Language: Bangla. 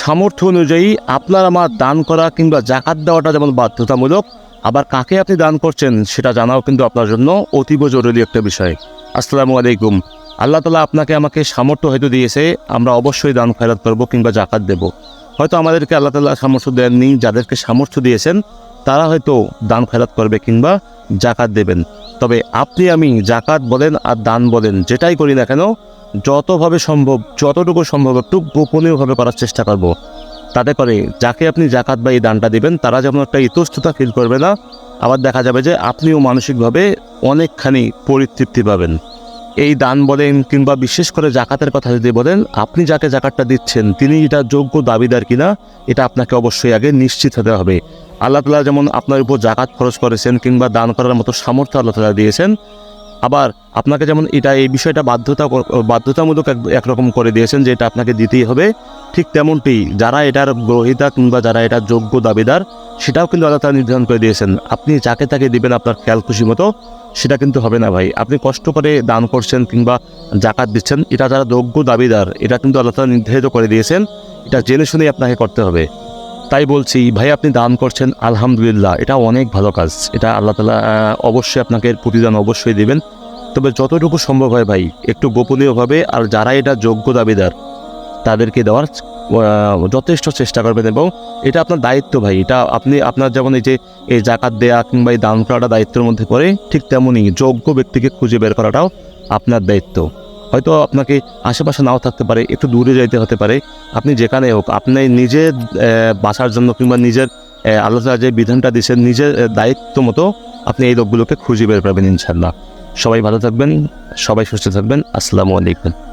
সামর্থ্য অনুযায়ী আপনার আমার দান করা কিংবা জাকাত দেওয়াটা যেমন বাধ্যতামূলক, আবার কাকে আপনি দান করছেন সেটা জানাও কিন্তু আপনার জন্য অতীব জরুরি একটা বিষয়। আসসালামু আলাইকুম। আল্লাহ তালা আপনাকে আমাকে সামর্থ্য হয়তো দিয়েছে, আমরা অবশ্যই দান খয়রাত করব কিংবা জাকাত দেব। হয়তো আমাদেরকে আল্লাহ তালা সামর্থ্য দেননি, যাদেরকে সামর্থ্য দিয়েছেন, তারা হয়তো দান খয়রাত করবে কিংবা জাকাত দেবেন। তবে আপনি আমি জাকাত বলেন আর দান বলেন, যেটাই করি না কেন যতভাবে সম্ভব, যতটুকু সম্ভব একটু গোপনীয়ভাবে করার চেষ্টা করব। তাতে করে যাকে আপনি জাকাত বা এই দানটা দেবেন, তারা যেমন একটা ইতস্ততা ফিল করবে না, আবার দেখা যাবে যে আপনিও মানসিকভাবে অনেকখানি পরিতৃপ্তি পাবেন। এই দান বলেন কিংবা বিশেষ করে জাকাতের কথা যদি বলেন, আপনি যাকে জাকাতটা দিচ্ছেন, তিনি এটা যোগ্য দাবিদার কিনা, এটা আপনাকে অবশ্যই আগে নিশ্চিত হতে হবে। আল্লাহ তালা যেমন আপনার উপর জাকাত খরচ করেছেন কিংবা দান করার মতো সামর্থ্য আল্লাহ তালা দিয়েছেন আবার আপনাকে যেমন এটা, এই বিষয়টা বাধ্যতা, বাধ্যতামূলক এক- একরকম করে দিয়েছেন যে এটা আপনাকে দিতেই হবে, ঠিক তেমনটি যারা এটার গ্রহিতা কিংবা যারা এটার যোগ্য দাবিদার, সেটাও কিন্তু আল্লাহ তালা নির্ধারণ করে দিয়েছেন। আপনি যাকে তাকে দিবেন আপনার খেয়াল খুশি মতো, সেটা কিন্তু হবে না ভাই। আপনি কষ্ট করে দান করছেন কিংবা জাকাত দিচ্ছেন, এটা যারা যোগ্য দাবিদার, এটা কিন্তু আল্লাহ নির্ধারিত করে দিয়েছেন, এটা জেনে শুনেই আপনাকে করতে হবে। তাই বলছি, ভাই আপনি দান করছেন, আলহামদুলিল্লাহ, এটা অনেক ভালো কাজ। এটা আল্লাহ তালা অবশ্যই আপনাকে প্রতিদান অবশ্যই দেবেন। তবে যতটুকু সম্ভব হয় ভাই, একটু গোপনীয়ভাবে আর যারা এটা যোগ্য দাবিদার, তাদেরকে দেওয়ার যথেষ্ট চেষ্টা করবেন এবং এটা আপনার দায়িত্ব ভাই। এটা আপনি, আপনার যেমন এই যে, এই জাকাত দেয়া কিংবা এই দান করাটা দায়িত্বের মধ্যে পড়ে, ঠিক তেমনই যোগ্য ব্যক্তিকে খুঁজে বের করাটাও আপনার দায়িত্ব। হয়তো আপনাকে আশেপাশে নাও থাকতে পারে একটু দূরে যাইতে হতে পারে। আপনি যেখানে হোক আপনি আহ, বাঁচার জন্য কিংবা নিজের আল্লাহ যে বিধানটা দিয়েছেন নিজের দায়িত্ব মতো আপনি এই রোগগুলোকে খুঁজে বের পাবেন ইনশাল্লাহ সবাই ভালো থাকবেন সবাই সুস্থ থাকবেন। আসসালামু আলাইকুম।